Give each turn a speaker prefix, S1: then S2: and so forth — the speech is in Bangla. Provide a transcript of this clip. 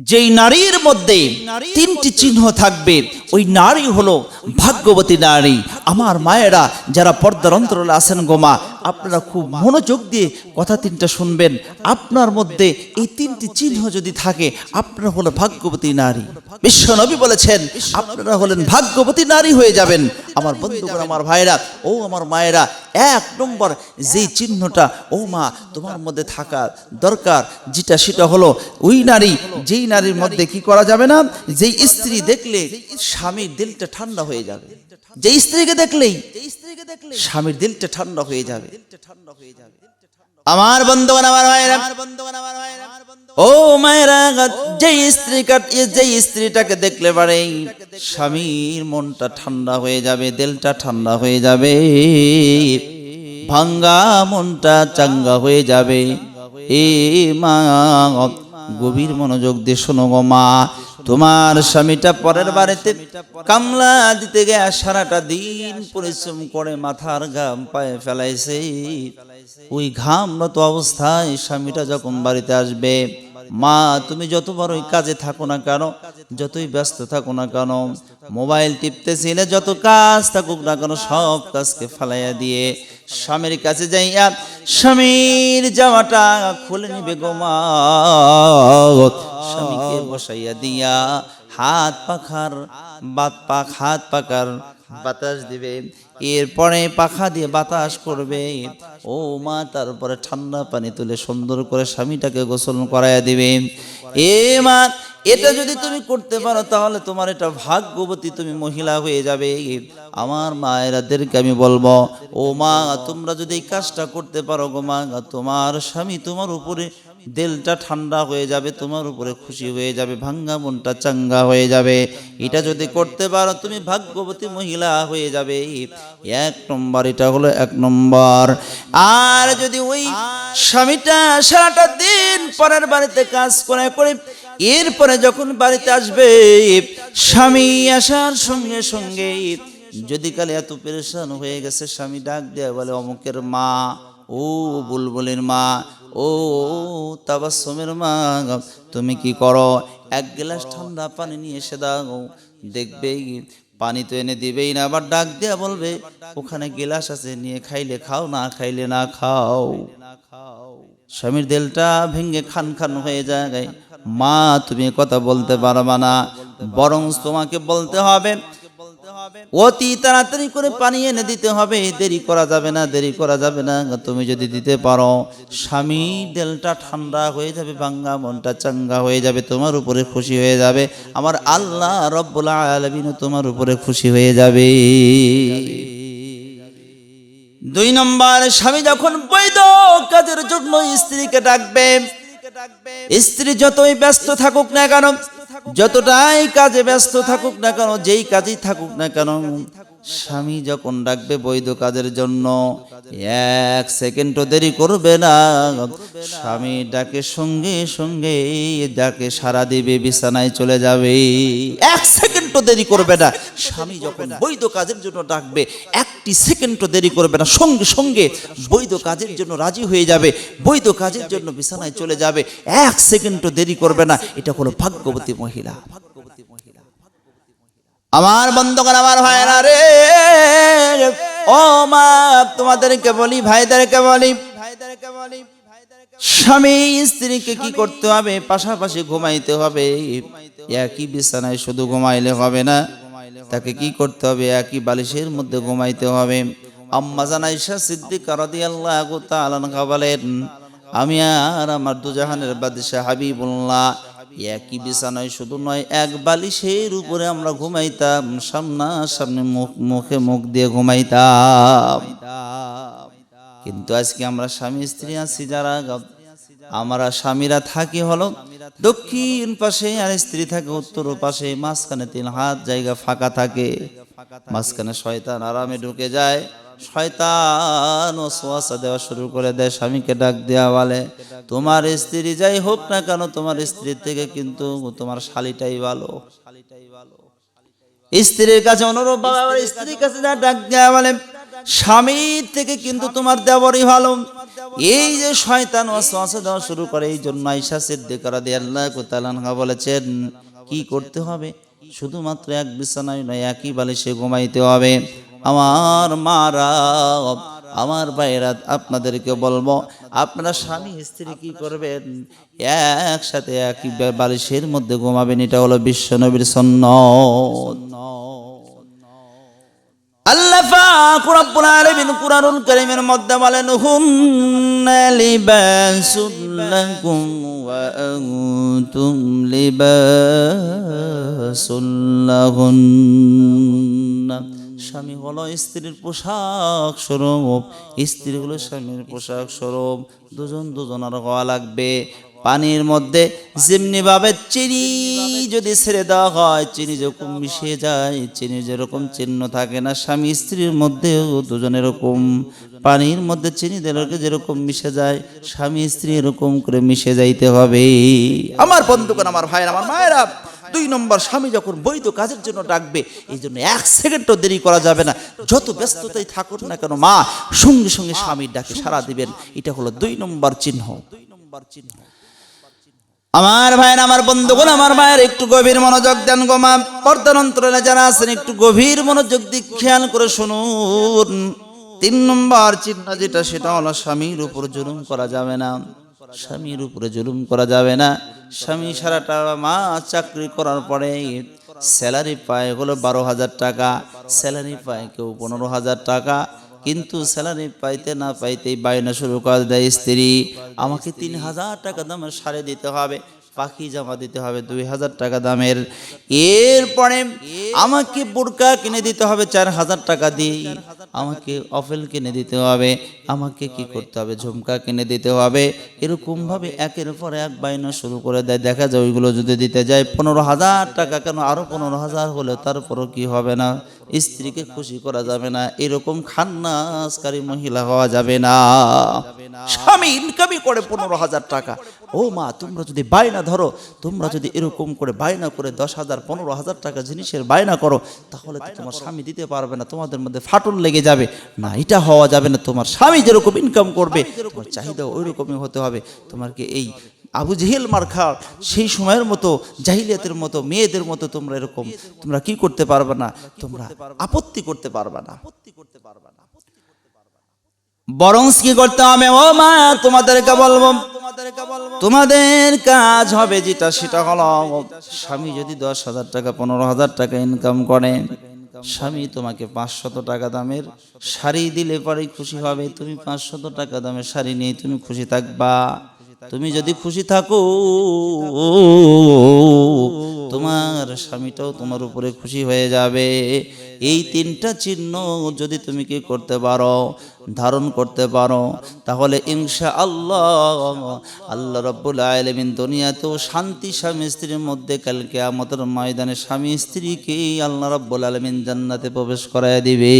S1: যেই নারীর মধ্যে তিনটি চিহ্ন থাকবে ওই নারী হলো ভাগ্যবতী নারী। আমার মায়েরা যারা পর্দার অন্তরালে আছেন গোমা আপনারা খুব মনোযোগ দিয়ে কথা তিনটা শুনবেন। আপনার মধ্যে এই তিনটি চিহ্ন যদি থাকে, আপনারা হলো ভাগ্যবতী নারী। বিশ্ব নবী বলেছেন, আপনারা হলেন ভাগ্যবতী নারী হয়ে যাবেন। আমার বন্ধুগণ, আমার ভাইরা ও আমার মায়েরা, এক নম্বর যেই চিহ্নটা, ও মা, তোমার মধ্যে থাকা দরকার, যেটা সেটা হলো ওই নারী। যেই নারীর মধ্যে কি করা যাবে না? যেই স্ত্রী দেখলে স্বামীর দিলটা ঠান্ডা হয়ে যাবে। যে স্ত্রীকে দেখলেই স্বামীর দিলটা ঠান্ডা হয়ে যাবে। আমার বন্ধুগণ আমার ভাইরা ও মায়েরা যে স্ত্রী যে স্ত্রীটাকে দেখলে পারে স্বামীর মনটা ঠান্ডা হয়ে যাবে দিলটা ঠান্ডা হয়ে যাবে ভাঙ্গা মনটা চাঙ্গা হয়ে যাবে। এ মা গভীর মনোযোগ দিয়ে শোনো গো মা। তোমার স্বামীটা পরের বাড়িতে কামলা দিতে গিয়ে সারাটা দিন পরিশ্রম করে মাথার ঘাম পায়ে ফেলাইছে। ওই ঘামরত অবস্থায় স্বামীটা যখন বাড়িতে আসবে, মা, তুমি যত বড় ওই কাজে থাকো না কেন, যতই ব্যস্ত থাকো না কেন, মোবাইল টিপতেছিলে যত কাজ থাকুক না কেন, সব কাজকে ফালাইয়া দিয়ে স্বামীর কাছে যাইয়া স্বামীর জামাটা খুলে নিবে গো মা। স্বামীকে বসাইয়া দিয়া হাত পাখার, বাত পাখ, হাত পাখার বাতাস দিবে। এরপরে পাখা দিয়ে বাতাস করবে। ও মা তারপরে ঠান্ডা পানি তুলে সুন্দর করে স্বামীটাকে গোসল করাইয়া দিবে। এ মা এটা যদি তুমি করতে পারো, তাহলে তোমার এটা ভাগ্যবতী তুমি মহিলা হয়ে যাবে। আমার মায়েরাদেরকে আমি বলব, ও মা, তোমরা যদি এই কাজটা করতে পারো গো মা, তোমার স্বামী তোমার উপরে দিলটা ঠান্ডা হয়ে যাবে, তোমার উপরে খুশি হয়ে যাবে, ভাঙ্গা মনটা চাঙ্গা হয়ে যাবে। এটা যদি করতে পারো, তুমি ভাগ্যবতী মহিলা হয়ে যাবে। এক নম্বর, এটা হলো এক নম্বর। আর যদি ওই স্বামীটা সারাটা দিন পরের বাড়িতে কাজ করে করে এরপরে যখন বাড়িতে আসবে, স্বামী আসার সঙ্গে সঙ্গে, যদি কালে এত পেরেশান হয়ে গেছে, স্বামী ডাক দেয়া বলে, অমুকের মা, ও বুলবুলের মা, ও তাবাসমের মা, তুমি কি করো? এক গ্লাস ঠান্ডা পানি নিয়ে এসে দাও, দেখবে পানি তো এনে দিবেই না, আবার ডাক দেয়া বলবে, ওখানে গিলাস আছে, নিয়ে খাইলে খাও, না খাইলে না খাও। স্বামীর দেলটা ভেঙে খান খান হয়ে যায়। মা, তুমি কথা বলতে পারবা না। বরং তোমাকে বলতে হবে, অতি তাড়াতাড়ি করে পানি এনে দিতে হবে। দেরি করা যাবে না, দেরি করা যাবে না। তুমি যদি দিতে পারো, স্বামী, দেলটা ঠান্ডা হয়ে যাবে, ভাঙ্গা মনটা চাঙ্গা হয়ে যাবে, তোমার উপরে খুশি হয়ে যাবে। আমার আল্লাহ রব্বুল আলমিনও তোমার উপরে খুশি হয়ে যাবে। দুই নম্বর, স্বামী যখন বৈধ কাজের জন্য স্ত্রীকে ডাকবে স্ত্রী যতই ব্যস্ত থাকুক না কেন, যতটাই কাজে ব্যস্ত থাকুক না কেন, যেই কাজেই থাকুক না কেন, স্বামী যখন ডাকবে বৈধ কাজের জন্য, এক সেকেন্ডও দেরি করবে না। স্বামী ডাকে সঙ্গে সঙ্গে ডাকে সারা দিবে, বিছানায় চলে যাবে। এক সেকেন্ডও দেরি করবে না। স্বামী যখন বৈধ কাজের জন্য ডাকবে, একটি সেকেন্ডও দেরি করবে না। সঙ্গে সঙ্গে বৈধ কাজের জন্য রাজি হয়ে যাবে, বৈধ কাজের জন্য বিছানায় চলে যাবে। এক সেকেন্ডও দেরি করবে না। এটা হলো ভাগ্যবতী মহিলা। আমার বন্ধুগণ, আমার ভাইরা রে। ও মা, তোমাদেরকে বলি ভাইদেরকে বলি ভাইদেরকে বলি। স্বামী স্ত্রীকে কি করতে হবে? পাশাপাশি ঘুমাইতে হবে। একই বিছানায় শুধু ঘুমাইলে হবে না, তাকে কি করতে হবে? একই বালিশের মধ্যে ঘুমাইতে হবে। আম্মা জানাইশা সিদ্দিক বলেন, আমি আর আমার দুজাহানের বাদশাহ হাবিবুল্লাহ একই বিছানায় শুধু নয়, এক বালিশের উপরে আমরা ঘুমাইতাম সামনা সামনে মুখ, মুখে মুখ দিয়ে ঘুমাইতাম। কিন্তু আজকে আমরা স্বামী স্ত্রী আছি যারা, আমরা স্বামীরা থাকি হলো দক্ষিণ পাশে আর স্ত্রী থাকে উত্তর পাশে, মাঝখানে তিন হাত, জায়গা ফাঁকা থাকে। মাঝখানে শয়তান আরামে ঢুকে যায়। শয়তান ও সোয়াশা দেওয়া শুরু করে দেয়, স্বামীকে ডাক দেওয়া বলে, তোমার স্ত্রী যাই হোক না কেন, তোমার স্ত্রীর থেকে কিন্তু তোমার শালিটাই ভালো। স্ত্রীর কাছে অনুরূপ আবার স্ত্রীর কাছে ডাক দেওয়া বলে স্বামীর থেকে কিন্তু তোমার দেবরই ভালো। এই যে শয়তান ওয়াসওয়াসা দেওয়া শুরু করে, এই জন্য আয়েশা সিদ্দিকা রাদিয়াল্লাহু তাআলা বলেছেন, কি করতে হবে? শুধুমাত্র এক বিছানায় নয়, একই বালিশে ঘুমাইতে হবে। আমার মারা, আমার ভাইয়েরা, আপনাদেরকে বলব, আপনারা স্বামী স্ত্রী কি করবেন? একসাথে একই বালিশের মধ্যে ঘুমাবেন, এটা হলো বিশ্বনবীর সন্ন্যত স্বামী হলো স্ত্রীর পোশাক স্বরূপ। স্ত্রী হলো স্বামীর পোশাক স্বরূপ। দুজন দুজনের হওয়া লাগবে। পানির মধ্যে যেমনি ভাবে চিনি যদি ছেড়ে দেওয়া হয়, চিনি যেরকম মিশে যায়, চিনি যেরকম চিহ্ন থাকে না, স্বামী স্ত্রীর মধ্যেও দুজন এরকম পানির মধ্যে চিনি দিলে যেরকম মিশে যায়, স্বামী স্ত্রী এরকম করে মিশে যাইতে হবে। আমার বন্ধুগণ, আমার ভাইয়ের, আমার মায়েরা, দুই নম্বর স্বামী যখন বৈধ কাজের জন্য ডাকবে, এই জন্য এক সেকেন্ডও দেরি করা যাবে না। যত ব্যস্ততাই থাকুন না কেন, মা, সঙ্গে সঙ্গে স্বামীর ডাকে সারা দিবেন। এটা হলো দুই নম্বর চিহ্ন। দুই নম্বর চিহ্ন। আমার ভাইয়ের, আমার বন্ধুগণ, আমার ভাইয়ের একটু গভীর মনোযোগ দেন গো মা। পর্দার যারা আছেন, একটু গভীর মনোযোগ দিক খেয়াল করে শুনুন। তিন নম্বর চিহ্ন যেটা, সেটা হলো স্বামীর উপর জুলুম করা যাবে না। স্বামীর উপরে জুলুম করা যাবে না। স্বামী সারাটা মা চাকরি করার পরে স্যালারি পায় হলো বারো হাজার টাকা, স্যালারি পায় কেউ পনেরো হাজার টাকা কিন্তু স্যালারি পাইতে না পাইতেই বায়না শুরু করে দেয় স্ত্রী। আমাকে তিন হাজার টাকা দামের সারে দিতে হবে, পাখি জামা দিতে হবে দুই হাজার টাকা দামের। এরপরে আমাকে বোরকা কিনে দিতে হবে চার হাজার টাকা দিয়ে। আমাকে অফেল কিনে দিতে হবে, আমাকে কি করতে হবে? ঝুমকা কিনে দিতে হবে। এরকমভাবে একের পর এক বাইনা শুরু করে দেয়। দেখা যায় ওইগুলো যদি দিতে যায়, পনেরো হাজার টাকা কেন? আরও পনেরো হাজার হলে তারপরও কি হবে না? স্ত্রীকে খুশি করা যাবে না। এরকম খান্নাসকারী মহিলা হওয়া যাবে না। স্বামী ইনকামই করে পনেরো হাজার টাকা। ও মা, তোমরা যদি বায়না ধরো, তোমরা যদি এরকম করে বায়না করে দশ হাজার, পনেরো হাজার টাকা জিনিসের বায়না করো, তাহলে তো তোমার স্বামী দিতে পারবে না, তোমাদের মধ্যে ফাটল লেগে যাবে। না, এটা হওয়া যাবে না, তোমার স্বামী যেরকম ইনকাম করবে, তোমার চাহিদা ওই রকমই হতে হবে। তোমার কি এই আবু জেহেল মার্খা সেই সময়ের মতো, জাহিলিয়াতের মতো, মেয়েদের মতো তোমরা এরকম, তোমরা কি করতে পারবে না, তোমরা আপত্তি করতে পারবে না আপত্তি করতে পারবে না। বরং কি করতে হবে। ও মা, তোমাদেরকে বলব, তোমাদের কাজ হবে যেটা, সেটা হলো স্বামী যদি দশ হাজার টাকা, পনেরো হাজার টাকা ইনকাম করে, স্বামী তোমাকে পাঁচশত টাকা দামের শাড়ি দিলে পরে খুশি হবে। তুমি পাঁচশত টাকা দামের শাড়ি নিয়ে তুমি খুশি থাকবা। তুমি যদি খুশি থাকো, তোমার স্বামীটাও তোমার উপরে খুশি হয়ে যাবে। এই তিনটা চিহ্ন যদি তুমি কি করতে পারো, ধারণ করতে পারো, তাহলে ইনশা আল্লাহ আল্লাহ রব্বুল আলমিন দুনিয়াতেও শান্তি স্বামী স্ত্রীর মধ্যে কালকে আমাদের ময়দানে স্বামী স্ত্রীকে আল্লাহ রব্বুল আলমিন জান্নাতে প্রবেশ করায় দিবে।